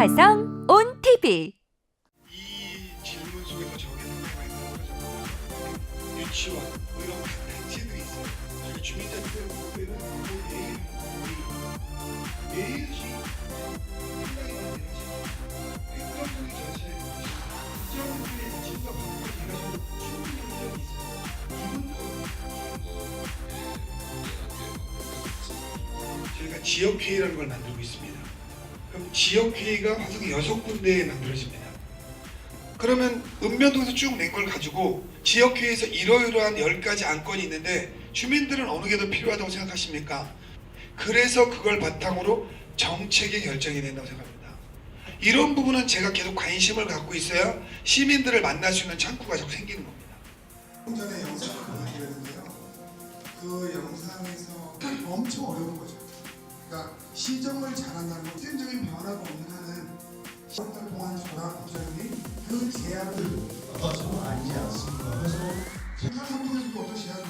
화성 온 TV 이 질문 속에서. 저희가 지역 회의라는 걸 만들고 있습니다. 지역회의가 화성 여섯 군데에 만들어집니다. 그러면 읍면동에서 쭉 낸 걸 가지고 지역회의에서 이러이러한 10가지 안건이 있는데 주민들은 어느 게 더 필요하다고 생각하십니까? 그래서 그걸 바탕으로 정책의 결정이 된다고 생각합니다. 이런 부분은 제가 계속 관심을 갖고 있어야 시민들을 만날 수 있는 창구가 자꾸 생기는 겁니다. 조금 전에 영상을 보여드렸는데요. 그 영상에서 엄청 어려운 거죠. 그러니까 시정을 잘한다는 건 소라 부장님이 그 제약을 어떤 아니지 않습니까? 그래서 제가 상품에서도 어떤 제약을